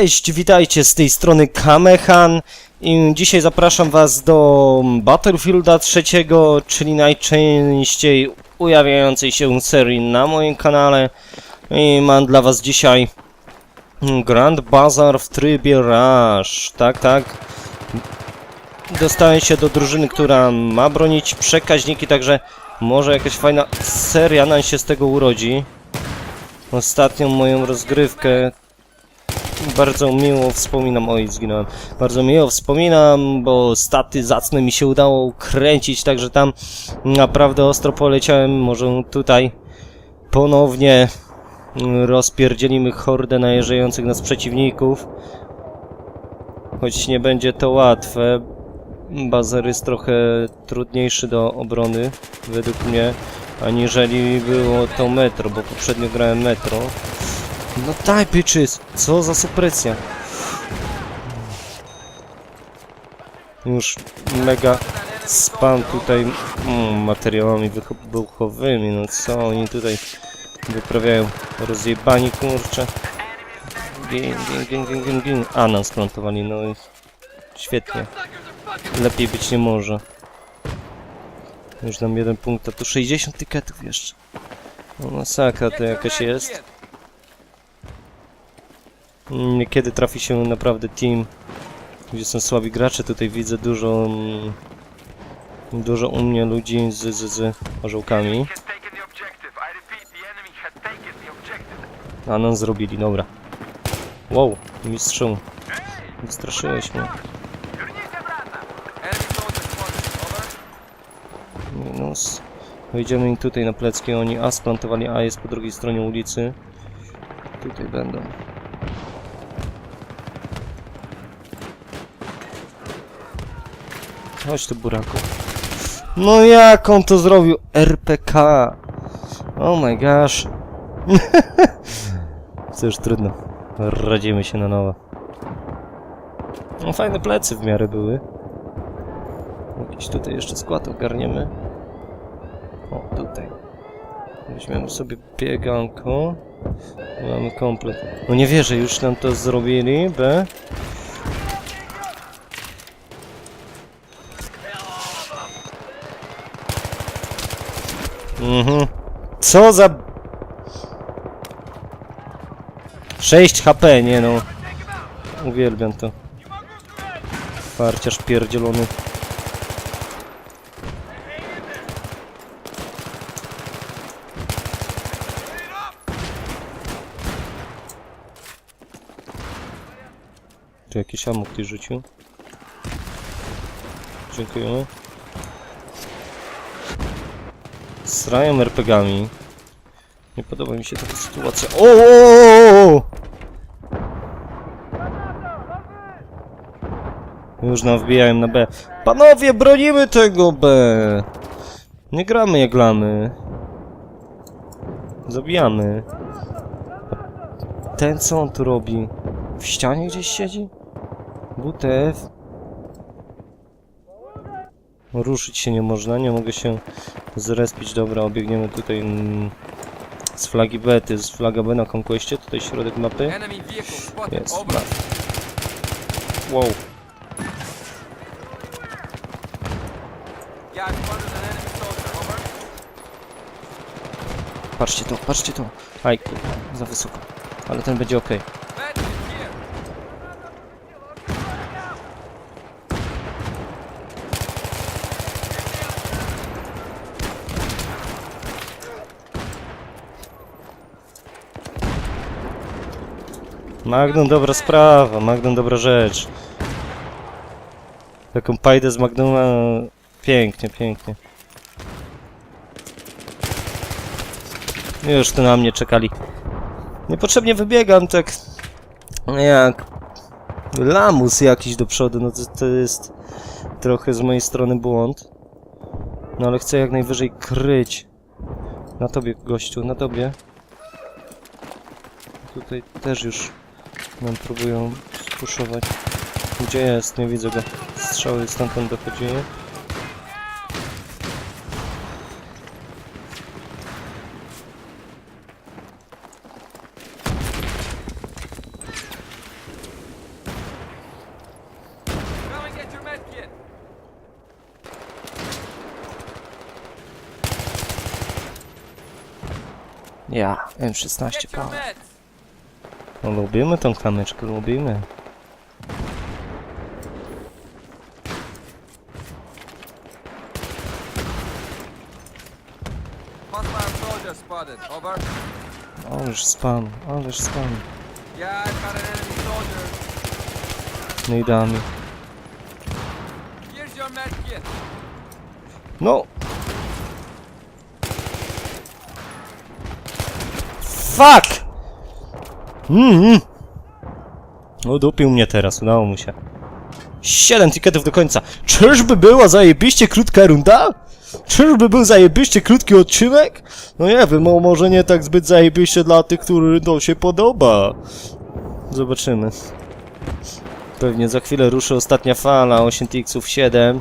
Cześć, witajcie z tej strony Kamehan i dzisiaj zapraszam was do Battlefielda trzeciego, czyli najczęściej ujawiającej się serii na moim kanale i mam dla was dzisiaj Grand Bazaar w trybie Rush, tak, tak. Dostałem się do drużyny, która ma bronić przekaźniki, także może jakaś fajna seria nam się z tego urodzi. Ostatnią moją rozgrywkę bardzo miło wspominam, oj zginąłem, bardzo miło wspominam, bo staty zacne mi się udało kręcić, także tam naprawdę ostro poleciałem, może tutaj ponownie rozpierdzielimy hordę najeżdżających nas przeciwników, choć nie będzie to łatwe, bazer jest trochę trudniejszy do obrony, według mnie, aniżeli było to metro, bo poprzednio grałem metro. No daj bitches! Co za supresja? Już mega spam tutaj mm, materiałami wybuchowymi, no co oni tutaj wyprawiają? Rozjebani kurcze. Gin, gin, gin, gin, gin, gin. A, nam splantowali, no i świetnie. Lepiej być nie może. Już nam jeden punkt, a tu 60 tyketów jeszcze. No masakra to jakaś jest. Mm, kiedy trafi się naprawdę team, gdzie są słabi gracze. Tutaj widzę dużo mm, dużo u mnie ludzi z, z, z orzełkami. A nam zrobili, dobra. Wow, mistrzu. Wystraszyłeś mnie. Minus. Wejdziemy tutaj na plecki. Oni A splantowali, A jest po drugiej stronie ulicy. Tutaj będą. Chodź tu buraku. No jak on to zrobił? RPK. Oh my gosh. Cóż, trudno. Radzimy się na nowo. No fajne plecy w miarę były. Jakiś tutaj jeszcze skład ogarniemy. O, tutaj. Weźmiemy sobie bieganko. Mamy komplet. No nie wierzę, już nam to zrobili, B. Mhm. Co za... 6 HP, nie no. Uwielbiam to. Farciarz pierdzielony. Jakiś amok ktoś rzucił. Dziękujemy. Srają RPGami. Nie podoba mi się taka sytuacja. O! Już nam wbijają na B. Panowie, bronimy tego B! Nie gramy jak lamy. Zabijamy. Ten co on tu robi? W ścianie gdzieś siedzi? WTF? Ruszyć się nie można, nie mogę się zrespić. Dobra, obiegniemy tutaj mm, z flagi B, to jest flaga B na Conquestie, tutaj środek mapy. Jest. Wow, patrzcie to, patrzcie to. Aj, za wysoko. Ale ten będzie ok. Magnum dobra sprawa, Magnum dobra rzecz. Taką pajdę z Magnuma... Pięknie, pięknie. Już tu na mnie czekali. Niepotrzebnie wybiegam tak... Jak... Lamus jakiś do przodu, no to, to jest trochę z mojej strony błąd. No ale chcę jak najwyżej kryć. Na tobie, gościu, na tobie. Tutaj też już no, próbują spuszować. Gdzie jest? Nie widzę go. Strzały stamtąd dochodziły. Ja, M16 power. No lubimy tą kamyczkę, lubimy. Ależ spam, ależ spam. No i damy. No! Fuck! Mhm. Udupił mnie teraz, udało mu się. Siedem tiketów do końca. Czyżby była zajebiście krótka runda? Czyżby był zajebiście krótki odcinek? No nie wiem, no może nie tak zbyt zajebiście dla tych, którym to się podoba. Zobaczymy. Pewnie za chwilę ruszy ostatnia fala 8 tiksów 7.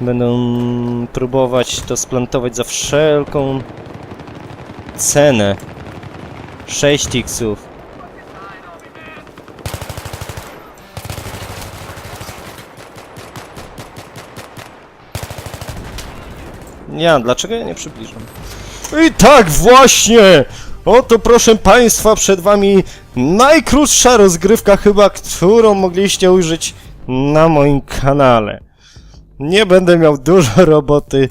Będą próbować to splantować za wszelką cenę. 6 tiksów. Ja, dlaczego ja nie przybliżam? I tak właśnie! Oto proszę Państwa, przed Wami najkrótsza rozgrywka chyba, którą mogliście ujrzeć na moim kanale. Nie będę miał dużo roboty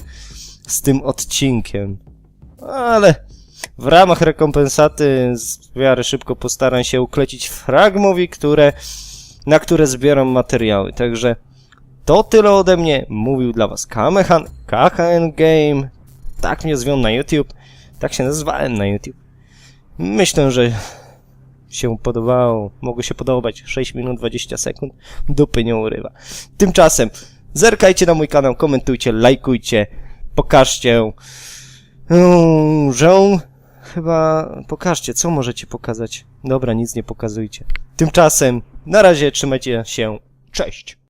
z tym odcinkiem. Ale w ramach rekompensaty z miarę szybko postaram się uklecić fragmowi, które, na które zbieram materiały. Także to tyle ode mnie. Mówił dla Was Kamehan, KHN Game. Tak mnie zwią na YouTube. Tak się nazywałem na YouTube. Myślę, że się podobało. Mogło się podobać 6 minut 20 sekund. Dupy nie urywa. Tymczasem zerkajcie na mój kanał, komentujcie, lajkujcie, pokażcie, że chyba pokażcie, co możecie pokazać. Dobra, nic nie pokazujcie. Tymczasem na razie trzymajcie się. Cześć.